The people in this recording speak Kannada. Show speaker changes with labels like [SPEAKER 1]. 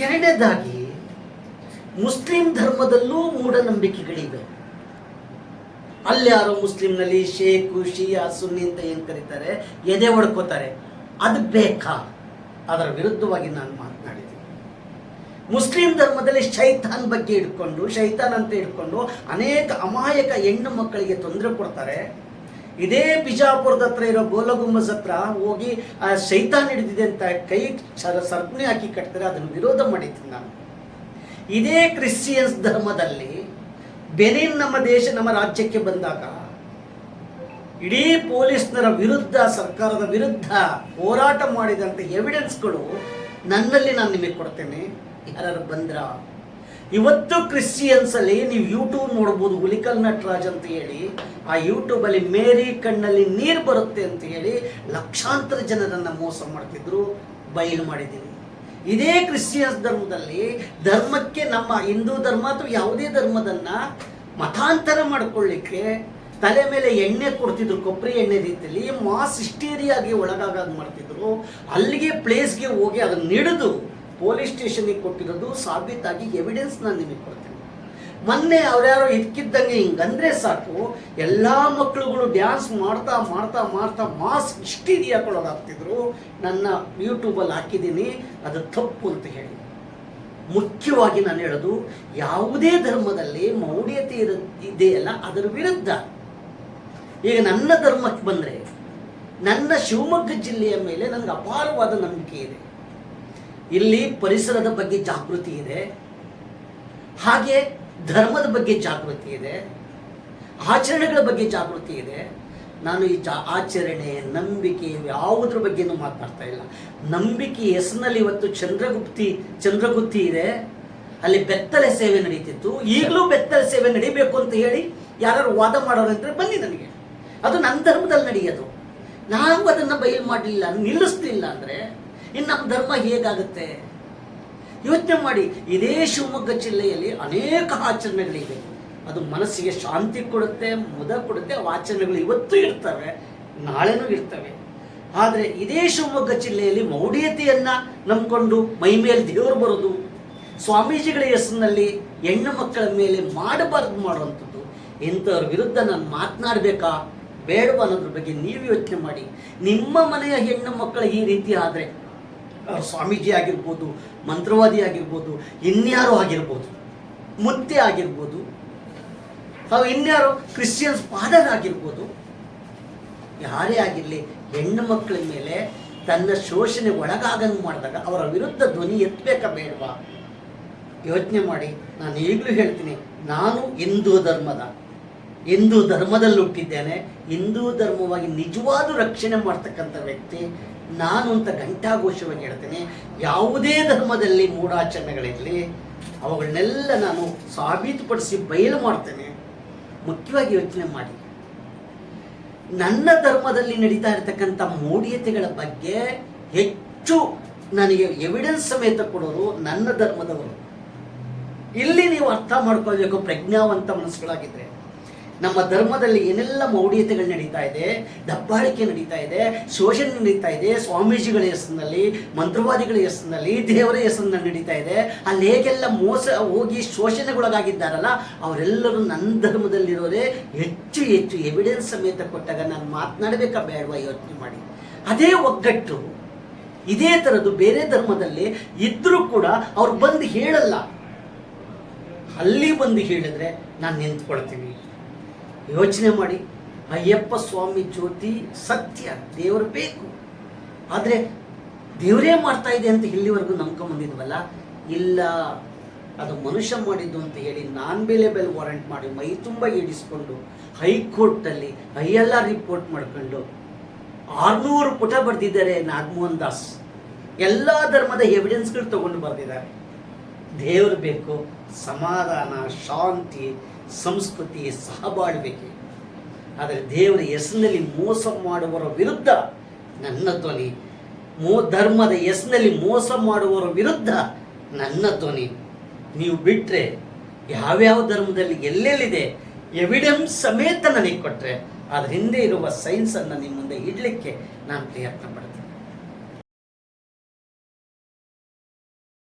[SPEAKER 1] ಎರಡನೇದಾಗಿ, ಮುಸ್ಲಿಂ ಧರ್ಮದಲ್ಲೂ ಮೂಢನಂಬಿಕೆಗಳಿವೆ. ಅಲ್ಲಿ ಯಾರೋ ಮುಸ್ಲಿಂನಲ್ಲಿ ಶೇಖು, ಶಿಯಾ, ಸುನ್ನಿ ಅಂತ ಏನು ಕರೀತಾರೆ, ಎದೆ ಹೊಡ್ಕೋತಾರೆ ಅದು ಬೇಕಾ? ಅದರ ವಿರುದ್ಧವಾಗಿ ನಾನು ಮಾತನಾಡಿದ್ದೀನಿ. ಮುಸ್ಲಿಂ ಧರ್ಮದಲ್ಲಿ ಶೈತಾನ್ ಬಗ್ಗೆ ಇಟ್ಕೊಂಡು ಶೈತಾನ್ ಅಂತ ಇಟ್ಕೊಂಡು ಅನೇಕ ಅಮಾಯಕ ಹೆಣ್ಣು ಮಕ್ಕಳಿಗೆ ತೊಂದರೆ ಕೊಡ್ತಾರೆ. ಇದೇ ಬಿಜಾಪುರದ ಹತ್ರ ಇರೋ ಗೋಲಗುಂಬಸ್ ಹತ್ರ ಹೋಗಿ ಆ ಶೈತಾನ್ ಹಿಡಿದಿದೆ ಅಂತ ಕೈ ಸರ ಸರ್ಪಣಿ ಹಾಕಿ ಕಟ್ತಾರೆ, ಅದನ್ನು ವಿರೋಧ ಮಾಡಿದ್ದೀನಿ ನಾನು. ಇದೇ ಕ್ರಿಶ್ಚಿಯನ್ಸ್ ಧರ್ಮದಲ್ಲಿ ಬೆನಿನ್ ನಮ್ಮ ದೇಶ, ನಮ್ಮ ರಾಜ್ಯಕ್ಕೆ ಬಂದಾಗ ಇಡೀ ಪೊಲೀಸ್ನರ ವಿರುದ್ಧ, ಸರ್ಕಾರದ ವಿರುದ್ಧ ಹೋರಾಟ ಮಾಡಿದಂಥ ಎವಿಡೆನ್ಸ್ಗಳು ನನ್ನಲ್ಲಿ ನಾನು ನಿಮಗೆ ಕೊಡ್ತೇನೆ. ಯಾರು ಬಂದ್ರ? ಇವತ್ತು ಕ್ರಿಶ್ಚಿಯನ್ಸ್ ಅಲ್ಲಿ ನೀವು ಯೂಟ್ಯೂಬ್ ನೋಡ್ಬೋದು ಹುಲಿಕಲ್ ನಟರಾಜ್ ಅಂತ ಹೇಳಿ, ಆ ಯೂಟ್ಯೂಬ್ ಅಲ್ಲಿ ಮೇರಿ ಕಣ್ಣಲ್ಲಿ ನೀರು ಬರುತ್ತೆ ಅಂತ ಹೇಳಿ ಲಕ್ಷಾಂತರ ಜನರನ್ನ ಮೋಸ ಮಾಡ್ತಿದ್ರು ಬಯಲು ಮಾಡಿದ್ದೀನಿ ಇದೇ ಕ್ರಿಶ್ಚಿಯನ್ಸ್ ಧರ್ಮದಲ್ಲಿ, ಧರ್ಮಕ್ಕೆ ನಮ್ಮ ಹಿಂದೂ ಧರ್ಮ ಅಥವಾ ಯಾವುದೇ ಧರ್ಮದನ್ನ ಮತಾಂತರ ಮಾಡ್ಕೊಳ್ಳಿಕ್ಕೆ ತಲೆ ಮೇಲೆ ಎಣ್ಣೆ ಕೊಡ್ತಿದ್ರು, ಕೊಬ್ಬರಿ ಎಣ್ಣೆ ರೀತಿಯಲ್ಲಿ ಮಾಸ್ ಹಿಸ್ಟೀರಿಯಾಗಿ ಒಳಗಾಗ ಮಾಡ್ತಿದ್ರು. ಅಲ್ಲಿಗೆ ಪ್ಲೇಸ್ಗೆ ಹೋಗಿ ಅದನ್ನ ಹಿಡಿದು ಪೊಲೀಸ್ ಸ್ಟೇಷನ್ಗೆ ಕೊಟ್ಟಿರೋದು ಸಾಬೀತಾಗಿ ಎವಿಡೆನ್ಸ್ ನಾನು ನಿಮಗೆ ಕೊಡ್ತೀನಿ. ಮೊನ್ನೆ ಅವ್ರ್ಯಾರೋ ಇದ್ಕಿದ್ದಂಗೆ ಹಿಂಗಂದ್ರೆ ಸಾಕು, ಎಲ್ಲ ಮಕ್ಕಳುಗಳು ಡ್ಯಾನ್ಸ್ ಮಾಡ್ತಾ ಮಾಡ್ತಾ ಮಾಡ್ತಾ ಮಾಸ್ ಹಿಸ್ಟೀರಿಯಾಗೊಳಗಾಗ್ತಿದ್ರು ನನ್ನ ಯೂಟ್ಯೂಬಲ್ಲಿ ಹಾಕಿದ್ದೀನಿ, ಅದು ತಪ್ಪು ಅಂತ ಹೇಳಿ. ಮುಖ್ಯವಾಗಿ ನಾನು ಹೇಳೋದು, ಯಾವುದೇ ಧರ್ಮದಲ್ಲಿ ಮೌಢ್ಯತೆ ಇರ, ಇದೆಯಲ್ಲ, ಅದರ ವಿರುದ್ಧ. ಈಗ ನನ್ನ ಧರ್ಮಕ್ಕೆ ಬಂದರೆ, ನನ್ನ ಶಿವಮೊಗ್ಗ ಜಿಲ್ಲೆಯ ಮೇಲೆ ನನಗೆ ಅಪಾರವಾದ ನಂಬಿಕೆ ಇದೆ. ಇಲ್ಲಿ ಪರಿಸರದ ಬಗ್ಗೆ ಜಾಗೃತಿ ಇದೆ. ಹಾಗೆ ಧರ್ಮದ ಬಗ್ಗೆ ಜಾಗೃತಿ ಇದೆ. ಆಚರಣೆಗಳ ಬಗ್ಗೆ ಜಾಗೃತಿ ಇದೆ. ನಾನು ಈ ಜಾ, ಆಚರಣೆ, ನಂಬಿಕೆ ಯಾವುದ್ರ ಬಗ್ಗೆನೂ ಮಾತನಾಡ್ತಾ ಇಲ್ಲ. ನಂಬಿಕೆ ಹೆಸರಿನಲ್ಲಿ ಇವತ್ತು ಚಂದ್ರಗುಪ್ತಿ, ಚಂದ್ರಗುತ್ತಿ ಇದೆ. ಅಲ್ಲಿ ಬೆತ್ತಲೆ ಸೇವೆ ನಡೀತಿತ್ತು. ಈಗಲೂ ಬೆತ್ತಲೆ ಸೇವೆ ನಡಿಬೇಕು ಅಂತ ಹೇಳಿ ಯಾರು ವಾದ ಮಾಡೋರಂದ್ರೆ ಬನ್ನಿ ನನಗೆ. ಅದು ನನ್ನ ಧರ್ಮದಲ್ಲಿ ನಡೆಯೋದು. ನಾವು ಅದನ್ನು ಬಯಲು ಮಾಡಲಿಲ್ಲ ನಿಲ್ಲಿಸ್ಲಿಲ್ಲ ಅಂದರೆ ಇನ್ನು ನಮ್ಮ ಧರ್ಮ ಹೇಗಾಗುತ್ತೆ? ಯೋಚನೆ ಮಾಡಿ. ಇದೇ ಶಿವಮೊಗ್ಗ ಜಿಲ್ಲೆಯಲ್ಲಿ ಅನೇಕ ಆಚರಣೆಗಳಿವೆ. ಅದು ಮನಸ್ಸಿಗೆ ಶಾಂತಿ ಕೊಡುತ್ತೆ, ಮುದ ಕೊಡುತ್ತೆ ಆಚರಣೆಗಳು ಇವತ್ತು ಇರ್ತವೆ, ನಾಳೆನೂ ಇರ್ತವೆ. ಆದರೆ ಇದೇ ಶಿವಮೊಗ್ಗ ಜಿಲ್ಲೆಯಲ್ಲಿ ಮೌಢ್ಯತೆಯನ್ನು ನಂಬಿಕೊಂಡು ಮೈ ಮೇಲೆ ದೇವರು ಬರೋದು, ಸ್ವಾಮೀಜಿಗಳ ಹೆಸರಿನಲ್ಲಿ ಹೆಣ್ಣು ಮಕ್ಕಳ ಮೇಲೆ ಮಾಡಬಾರ್ದು ಮಾಡುವಂಥದ್ದು, ಇಂಥವ್ರ ವಿರುದ್ಧ ನಾನು ಮಾತನಾಡಬೇಕಾ? ಬೇಡವಾ ಅನ್ನೋದ್ರ ಬಗ್ಗೆ ನೀವು ಯೋಚನೆ ಮಾಡಿ. ನಿಮ್ಮ ಮನೆಯ ಹೆಣ್ಣು ಮಕ್ಕಳು ಈ ರೀತಿ ಆದರೆ ಸ್ವಾಮೀಜಿ ಆಗಿರ್ಬೋದು, ಮಂತ್ರವಾದಿ ಆಗಿರ್ಬೋದು, ಇನ್ಯಾರು ಆಗಿರ್ಬೋದು, ಮುತ್ತೆ ಆಗಿರ್ಬೋದು ಅವು ಇನ್ಯಾರು ಕ್ರಿಶ್ಚಿಯನ್ಸ್ ಫಾದರ್ ಆಗಿರ್ಬೋದು, ಯಾರೇ ಆಗಿರಲಿ, ಹೆಣ್ಣು ಮಕ್ಕಳ ಮೇಲೆ ತನ್ನ ಶೋಷಣೆ ಒಳಗಾಗಂಗೆ ಮಾಡಿದಾಗ ಅವರ ವಿರುದ್ಧ ಧ್ವನಿ ಎತ್ತಬೇಕಾ ಬೇಡವಾ? ಯೋಚನೆ ಮಾಡಿ, ನಾನು ಈಗಲೂ ಹೇಳ್ತೀನಿ, ನಾನು ಹಿಂದೂ ಧರ್ಮದ. ಹಿಂದೂ ಧರ್ಮದಲ್ಲಿ ಹುಟ್ಟಿದ್ದೇನೆ, ಹಿಂದೂ ಧರ್ಮವಾಗಿ ನಿಜವಾದ ರಕ್ಷಣೆ ಮಾಡ್ತಕ್ಕಂಥ ವ್ಯಕ್ತಿ, ನಾನು ಅಂತ ಘಂಟಾಘೋಷವಾಗಿ ಹೇಳ್ತೇನೆ, ಯಾವುದೇ ಧರ್ಮದಲ್ಲಿ ಮೂಢಾಚರಣೆಗಳಿರಲಿ, ಅವುಗಳನ್ನೆಲ್ಲ ನಾನು ಸಾಬೀತುಪಡಿಸಿ ಬಯಲು ಮಾಡ್ತೇನೆ. ಮುಖ್ಯವಾಗಿ ಯೋಚನೆ ಮಾಡಿ. ನನ್ನ ಧರ್ಮದಲ್ಲಿ ನಡೀತಾ ಇರತಕ್ಕಂಥ ಮೂಢ್ಯತೆಗಳ ಬಗ್ಗೆ ಹೆಚ್ಚು ನನಗೆ ಎವಿಡೆನ್ಸ್ ಸಮೇತ ಕೊಡೋರು ನನ್ನ ಧರ್ಮದವರು. ಇಲ್ಲಿ ನೀವು ಅರ್ಥ ಮಾಡ್ಕೊಳ್ಬೇಕು ಪ್ರಜ್ಞಾವಂತ ಮನಸ್ಸುಗಳಾಗಿದ್ರೆ. ನಮ್ಮ ಧರ್ಮದಲ್ಲಿ ಏನೆಲ್ಲ ಮೌಢ್ಯತೆಗಳು ನಡೀತಾ ಇದೆ, ದಬ್ಬಾಳಿಕೆ ನಡೀತಾ ಇದೆ, ಶೋಷಣೆ ನಡೀತಾ ಇದೆ, ಸ್ವಾಮೀಜಿಗಳ ಹೆಸರಿನಲ್ಲಿ, ಮಂತ್ರವಾದಿಗಳ ಹೆಸರಿನಲ್ಲಿ, ದೇವರ ಹೆಸರಿನಲ್ಲಿ ನಡೀತಾ ಇದೆ, ಅಲ್ಲಿ ಹೇಗೆಲ್ಲ ಮೋಸ ಹೋಗಿ ಶೋಷಣೆಗೊಳಗಾಗಿದ್ದಾರಲ್ಲ, ಅವರೆಲ್ಲರೂ ನನ್ನ ಧರ್ಮದಲ್ಲಿರೋರೇ ಹೆಚ್ಚು ಹೆಚ್ಚು ಎವಿಡೆನ್ಸ್ ಸಮೇತ ಕೊಟ್ಟಾಗ ನಾನು ಮಾತನಾಡಬೇಕಾ ಬೇಡವಾ ಯೋಚನೆ ಮಾಡಿ. ಅದೇ ಒಗ್ಗಟ್ಟು, ಇದೇ ಥರದ್ದು ಬೇರೆ ಧರ್ಮದಲ್ಲಿ ಇದ್ದರೂ ಕೂಡ ಅವ್ರು ಬಂದು ಹೇಳಲ್ಲ. ಅಲ್ಲಿ ಬಂದು ಹೇಳಿದ್ರೆ ನಾನು ನಿಂತ್ಕೊಳ್ತೀನಿ. ಯೋಚನೆ ಮಾಡಿ, ಅಯ್ಯಪ್ಪ ಸ್ವಾಮಿ ಜ್ಯೋತಿ ಸತ್ಯ, ದೇವರು ಬೇಕು. ಆದರೆ ದೇವರೇ ಮಾಡ್ತಾ ಇದೆ ಅಂತ ಇಲ್ಲಿವರೆಗೂ ನಂಬ್ಕೊಂಬಂದಿದ್ವಲ್ಲ? ಇಲ್ಲ, ಅದು ಮನುಷ್ಯ ಮಾಡಿದ್ದು ಅಂತ ಹೇಳಿ ನಾನ್ ಬೇಲೆ ಬೆಲ್ ವಾರಂಟ್ ಮಾಡಿ ಮೈ ತುಂಬ ಇಡಿಸ್ಕೊಂಡು ಹೈಕೋರ್ಟಲ್ಲಿ ಐ ಎಲ್ ಆರ್ ರಿಪೋರ್ಟ್ ಮಾಡ್ಕೊಂಡು ಆರ್ನೂರು ಪುಟ ಬರೆದಿದ್ದಾರೆ ನಾಗಮೋಹನ್ ದಾಸ್. ಎಲ್ಲ ಧರ್ಮದ ಎವಿಡೆನ್ಸ್ಗಳು ತಗೊಂಡು ಬರೆದಿದ್ದಾರೆ. ದೇವ್ರು ಬೇಕು, ಸಮಾಧಾನ, ಶಾಂತಿ ಸಂಸ್ಕೃತಿ ಸಹಬಾಳ್ವಿಕೆ. ಆದರೆ ದೇವರ ಹೆಸರಿನಲ್ಲಿ ಮೋಸ ಮಾಡುವವರ ವಿರುದ್ಧ, ನನ್ನ ಧ್ವನಿ, ಮೋ, ಧರ್ಮದ ಹೆಸರಿನಲ್ಲಿ ಮೋಸ ಮಾಡುವವರ ವಿರುದ್ಧ, ನನ್ನ ಧ್ವನಿ. ನೀವು ಬಿಟ್ಟರೆ ಯಾವ್ಯಾವ ಧರ್ಮದಲ್ಲಿ ಎಲ್ಲೆಲ್ಲಿದೆ ಎವಿಡೆನ್ಸ್ ಸಮೇತ ನನಗೆ ಕೊಟ್ಟರೆ ಅದರ ಹಿಂದೆ ಇರುವ ಸೈನ್ಸನ್ನು ನಿಮ್ಮ ಮುಂದೆ ಇಡಲಿಕ್ಕೆ ನಾನು ಪ್ರಯತ್ನ ಪಡ್ತೀನಿ.